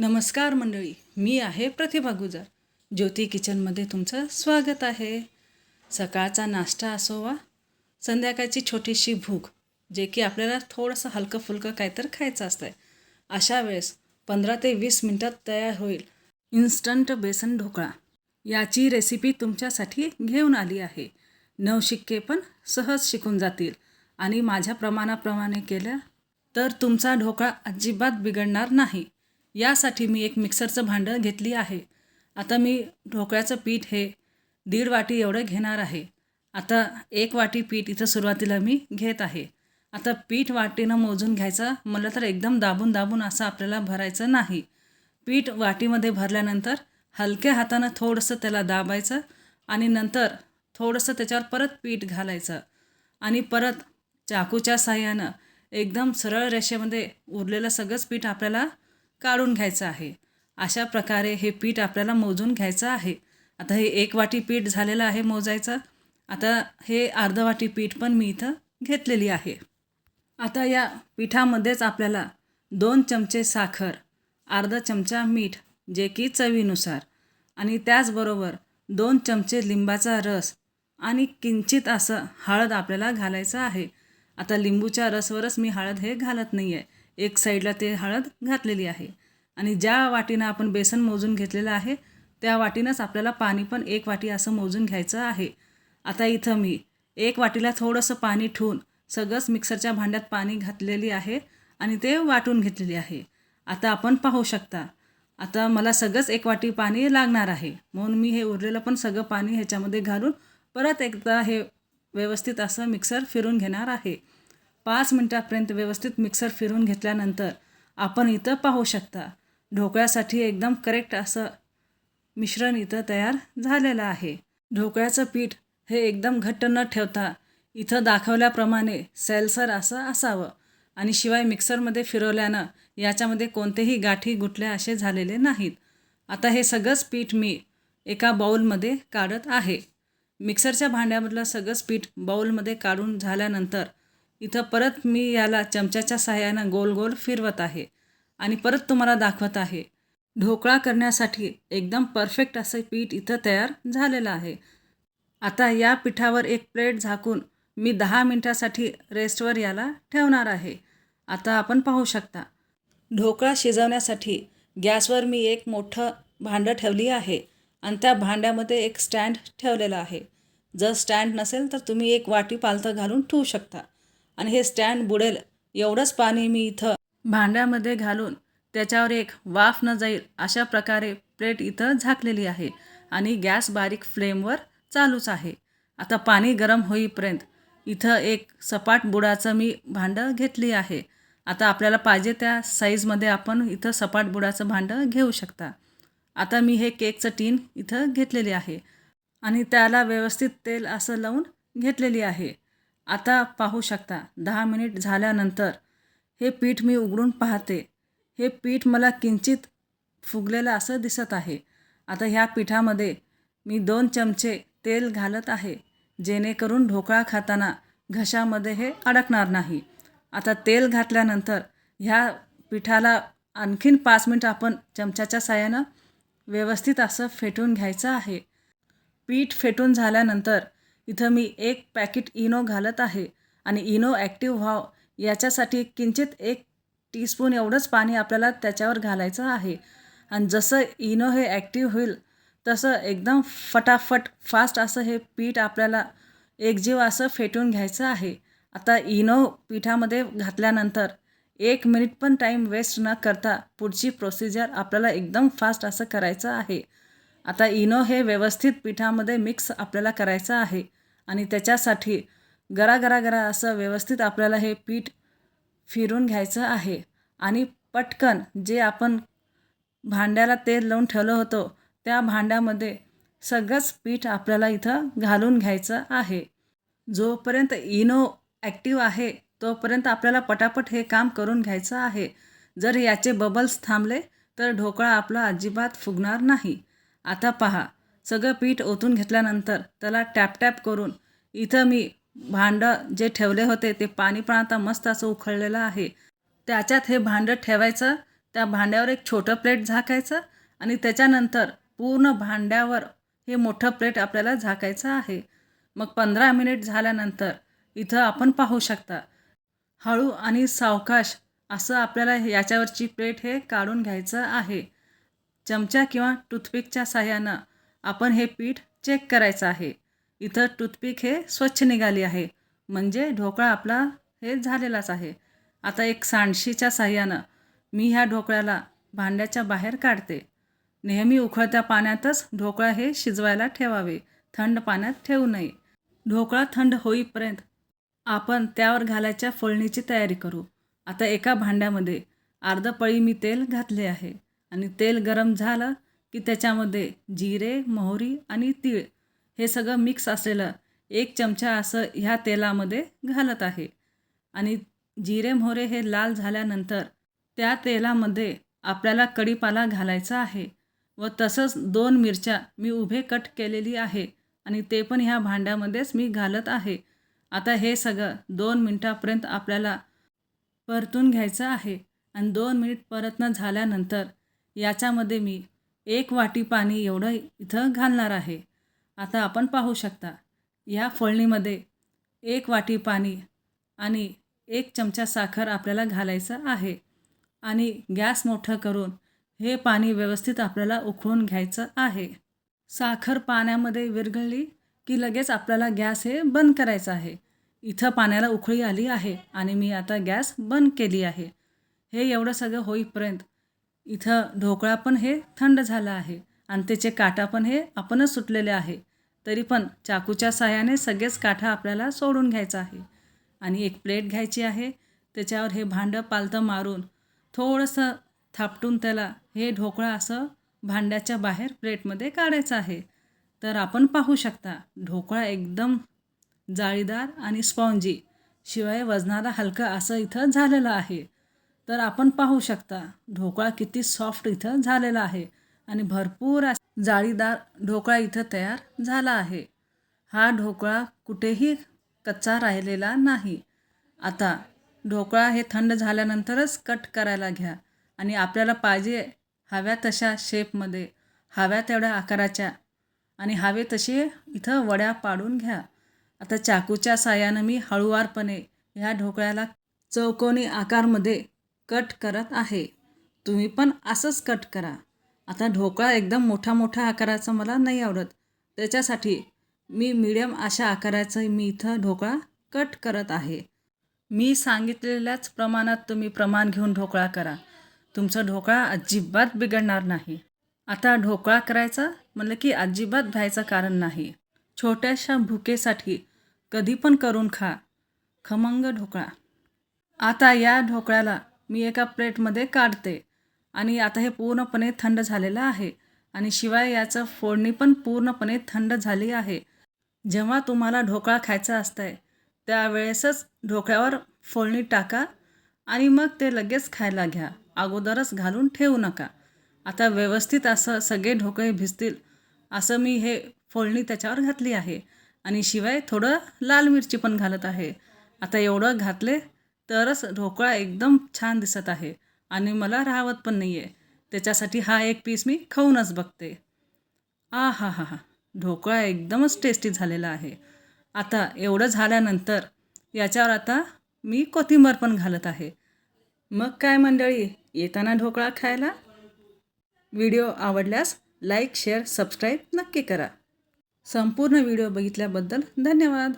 नमस्कार मंडळी मी आहे प्रतिभा गुजर. ज्योती किचनमध्ये तुमचं स्वागत आहे. सकाळचा नाश्ता असो वा संध्याकाळची छोटीशी भूक जे की आपल्याला थोडंसं हलकं फुलकं काहीतरी खायचं असतं आहे अशा वेळेस पंधरा ते वीस मिनटात तयार होईल इन्स्टंट बेसन ढोकळा. याची रेसिपी तुमच्यासाठी घेऊन आली आहे. नवशिक्के पण सहज शिकून जातील आणि माझ्या प्रमाणाप्रमाणे केल्या तर तुमचा ढोकळा अजिबात बिघडणार नाही. यासाठी मी एक मिक्सरचं भांडं घेतली आहे. आता मी ढोकळ्याचं पीठ हे दीड वाटी एवढं घेणार आहे. आता एक वाटी पीठ इथं सुरुवातीला मी घेत आहे. आता पीठ वाटीनं मोजून घ्यायचं म्हणलं तर एकदम दाबून दाबून असं आपल्याला भरायचं नाही. पीठ वाटीमध्ये भरल्यानंतर हलक्या हातानं थोडंसं त्याला दाबायचं आणि नंतर थोडंसं त्याच्यावर परत पीठ घालायचं. आणि परत चाकूच्या साह्यानं एकदम सरळ रेषेमध्ये उरलेलं सगळंच पीठ आपल्याला काढून घ्यायचं आहे. अशा प्रकारे हे पीठ आपल्याला मोजून घ्यायचं आहे. आता हे एक वाटी पीठ झालेलं आहे मोजायचं. आता हे अर्धं वाटी पीठ पण मी इथं घेतलेली आहे. आता या पिठामध्येच आपल्याला दोन चमचे साखर अर्धा चमचा मीठ जे की चवीनुसार आणि त्याचबरोबर दोन चमचे लिंबाचा रस आणि किंचित असं हळद आपल्याला घालायचं आहे. आता लिंबूच्या रसवरच मी हळद हे घालत नाही आहे एक साईडला ते हळद घातलेली आहे. आणि ज्या वाटीनं आपण बेसन मोजून घेतलेलं आहे त्या वाटीनंच आपल्याला पाणी पण एक वाटी असं मोजून घ्यायचं आहे. आता इथं मी एक वाटीला थोडंसं पाणी ठेवून सगळंच मिक्सरच्या भांड्यात पाणी घातलेली आहे आणि ते वाटून घेतलेली आहे. आता आपण पाहू शकता. आता मला सगळंच एक वाटी पाणी लागणार आहे. म्हणून मी हे उरलेलं पण सगळं पाणी ह्याच्यामध्ये घालून परत एकदा हे व्यवस्थित असं मिक्सर फिरून घेणार आहे. पाच मिनटापर्यंत व्यवस्थित मिक्सर फिरून घेतल्यानंतर आपण इथं पाहू शकता ढोकळ्यासाठी एकदम करेक्ट असं मिश्रण इथं तयार झालेलं आहे. ढोकळ्याचं पीठ हे एकदम घट्ट न ठेवता इथं दाखवल्याप्रमाणे सैलसर असं असावं आणि शिवाय मिक्सरमध्ये फिरवल्यानं याच्यामध्ये कोणतेही गाठी गुटल्या असे झालेले नाहीत. आता हे सगळंच पीठ मी एका बाऊलमध्ये काढत आहे. मिक्सरच्या भांड्यामधलं सगळंच पीठ बाऊलमध्ये काढून झाल्यानंतर इथं परत मी याला चमच्याच्या सहाय्यानं गोल गोल फिरवत आहे आणि परत तुम्हाला दाखवत आहे. ढोकळा करण्यासाठी एकदम परफेक्ट असं पीठ इथं तयार झालेलं आहे. आता या पिठावर एक प्लेट झाकून मी दहा मिनटासाठी रेस्टवर याला ठेवणार आहे. आता आपण पाहू शकता. ढोकळा शिजवण्यासाठी गॅसवर मी एक मोठं भांडं ठेवली आहे आणि त्या भांड्यामध्ये एक स्टँड ठेवलेलं आहे. जर स्टँड नसेल तर तुम्ही एक वाटी पालथं घालून ठेवू शकता. आणि हे स्टँड बुडेल एवढंच पाणी मी इथं भांड्यामध्ये घालून त्याच्यावर एक वाफ न जाईल अशा प्रकारे प्लेट इथं झाकलेली आहे आणि गॅस बारीक फ्लेमवर चालूच आहे. आता पाणी गरम होईपर्यंत इथं एक सपाट बुडाचं मी भांडं घेतली आहे. आता आपल्याला पाहिजे त्या साईजमध्ये आपण इथं सपाट बुडाचं भांडं घेऊ शकता. आता मी हे केकचं टीन इथं घेतलेली आहे आणि त्याला व्यवस्थित तेल असं लावून घेतलेली आहे. आता पाहू शकता दहा मिनिट झाल्यानंतर हे पीठ मी उघडून पाहते. हे पीठ मला किंचित फुगलेलं असं दिसत आहे. आता ह्या पिठामध्ये मी दोन चमचे तेल घालत आहे जेणेकरून ढोकळा खाताना घशामध्ये हे अडकणार नाही. आता तेल घातल्यानंतर ह्या पिठाला आणखीन पाच मिनटं आपण चमच्याच्या साह्यानं व्यवस्थित असं फेटून घ्यायचं आहे. पीठ फेटून झाल्यानंतर इथं मी एक पॅकेट इनो घालत आहे आणि इनो ॲक्टिव्ह व्हाव. याच्यासाठी किंचित एक टीस्पून एवढंच पाणी आपल्याला त्याच्यावर घालायचं आहे. आणि जसं इनो हे ॲक्टिव्ह होईल तसं एकदम फटाफट फास्ट असं हे पीठ आपल्याला एकजीव असं फेटून घ्यायचं आहे. आता इनो पिठामध्ये घातल्यानंतर एक मिनिट पण टाईम वेस्ट न करता पुढची प्रोसिजर आपल्याला एकदम फास्ट असं करायचं आहे. आता इनो हे व्यवस्थित पिठामध्ये मिक्स आपल्याला करायचं आहे. आणि त्याच्यासाठी गरागरा गरा असं व्यवस्थित आपल्याला हे पीठ फिरून घ्यायचं आहे. आणि पटकन जे आपण भांड्याला तेल लावून ठेवलं होतं त्या भांड्यामध्ये सगळंच पीठ आपल्याला इथं घालून घ्यायचं आहे. जोपर्यंत इनो ॲक्टिव्ह आहे तोपर्यंत आपल्याला पटापट हे काम करून घ्यायचं आहे. जर याचे बबल्स थांबले तर ढोकळा आपला अजिबात फुगणार नाही. आता पहा सगळं पीठ ओतून घेतल्यानंतर त्याला टॅप टॅप करून इथं मी भांडं जे ठेवले होते ते पाणी पण आता मस्त असं उखळलेलं आहे. त्याच्यात हे भांडं ठेवायचं त्या भांड्यावर एक छोटं प्लेट झाकायचं आणि त्याच्यानंतर पूर्ण भांड्यावर हे मोठं प्लेट आपल्याला झाकायचं आहे. मग पंधरा मिनिट झाल्यानंतर इथं आपण पाहू शकता हळू आणि सावकाश असं आपल्याला याच्यावरची प्लेट हे काढून घ्यायचं आहे. चमचा किंवा टूथपिकच्या साह्यानं आपण हे पीठ चेक करायचं आहे. इथं टूथपिक हे स्वच्छ निघाली आहे. म्हणजे ढोकळा आपला हे झालेलाच आहे. आता एक सांडशीच्या साह्यानं मी ह्या ढोकळ्याला भांड्याच्या बाहेर काढते. नेहमी उकळत्या पाण्यातच ढोकळा हे शिजवायला ठेवावे. थंड पाण्यात ठेवू नये. ढोकळा थंड होईपर्यंत आपण त्यावर घालायच्या फोडणीची तयारी करू. आता एका भांड्यामध्ये अर्ध पळी मी तेल घातले आहे. आणि तेल गरम झालं की त्याच्यामध्ये जिरे मोहरी आणि तीळ हे सगळं मिक्स असलेलं एक चमचा असं ह्या तेलामध्ये घालत आहे. आणि जिरे मोहरे हे लाल झाल्यानंतर त्या तेलामध्ये आपल्याला कढीपाला घालायचा आहे व तसंच दोन मिरच्या मी उभे कट केलेली आहे आणि ते पण ह्या भांड्यामध्येच मी घालत आहे. आता हे सगळं दोन मिनटापर्यंत आपल्याला परतून घ्यायचं आहे आणि दोन मिनिट परतणं झाल्यानंतर याच्यामध्ये मी एक वाटी पाणी एवढं इथं घालणार आहे. आता आपण पाहू शकता या फोळणीमध्ये एक वाटी पाणी आणि एक चमचा साखर आपल्याला घालायचं आहे आणि गॅस मोठं करून हे पाणी व्यवस्थित आपल्याला उकळून घ्यायचं आहे. साखर पाण्यामध्ये विरघळली की लगेच आपल्याला गॅस हे बंद करायचं आहे. इथं पाण्याला उकळी आली आहे आणि मी आता गॅस बंद केली आहे. हे एवढं सगळं होईपर्यंत इथं ढोकळा पण हे थंड झाला आहे. आणि त्याचे काटा पण हे आपणच सुटलेले आहे. तरी पण चाकूच्या सहाय्याने सगळेच काठा आपल्याला सोडून घ्यायचा आहे. आणि एक प्लेट घ्यायची आहे. त्याच्यावर हे भांडं पालतं मारून थोडंसं थापटून त्याला हे ढोकळा असं भांड्याच्या बाहेर प्लेटमध्ये काढायचं आहे. तर आपण पाहू शकता ढोकळा एकदम जाळीदार आणि स्पॉन्जी शिवाय वजनाला हलकं असं इथं झालेलं आहे. तर आपण पाहू शकता ढोकळा किती सॉफ्ट इथं झालेला आहे आणि भरपूर जाळीदार ढोकळा इथं तयार झाला आहे. हा ढोकळा कुठेही कच्चा राहिलेला नाही. आता ढोकळा हे थंड झाल्यानंतरच कट करायला घ्या आणि आपल्याला पाहिजे हव्या तशा शेपमध्ये हव्या तेवढ्या आकाराच्या आणि हवे तसे इथं वड्या पाडून घ्या. आता चाकूच्या साह्यानं मी हळुवारपणे ह्या ढोकळ्याला चौकोनी आकारमध्ये कट करत आहे. तुम्ही पण असंच कट करा. आता ढोकळा एकदम मोठा मोठा आकाराचा मला नाही आवडत. त्याच्यासाठी मी मिडियम अशा आकाराचं मी इथं ढोकळा कट करत आहे. मी सांगितलेल्याच प्रमाणात तुम्ही प्रमाण घेऊन ढोकळा करा. तुमचा ढोकळा अजिबात बिघडणार नाही. आता ढोकळा करायचा म्हणलं की अजिबात भ्यायचं कारण नाही. छोट्याशा भुकेसाठी कधी पण करून खा. खमंग ढोकळा. आता या ढोकळ्याला मी एका प्लेटमध्ये काढते. आणि आता हे पूर्णपणे थंड झालेलं आहे. आणि शिवाय याचं फोडणी पण पूर्णपणे थंड झाली आहे. जेव्हा तुम्हाला ढोकळा खायचा असतंय त्यावेळेसच ढोकळ्यावर फोडणी टाका आणि मग ते लगेच खायला घ्या. अगोदरच घालून ठेवू नका. आता व्यवस्थित असं सगळे ढोकळे भिजतील असं मी हे फोडणी त्याच्यावर घातली आहे. आणि शिवाय थोडं लाल मिरची पण घालत आहे. आता एवढं घातले तरच ढोकळा एकदम छान दिसत आहे. आणि मला राहवत पण नाही आहे त्याच्यासाठी हा एक पीस मी खाऊनच बघते. आ हा हा हा ढोकळा एकदमच टेस्टी झालेला आहे. आता एवढं झाल्यानंतर याच्यावर आता मी कोथिंबर पण घालत आहे. मग काय मंडळी येताना ढोकळा खायला? व्हिडिओ आवडल्यास लाईक शेअर सबस्क्राईब नक्की करा. संपूर्ण व्हिडिओ बघितल्याबद्दल धन्यवाद.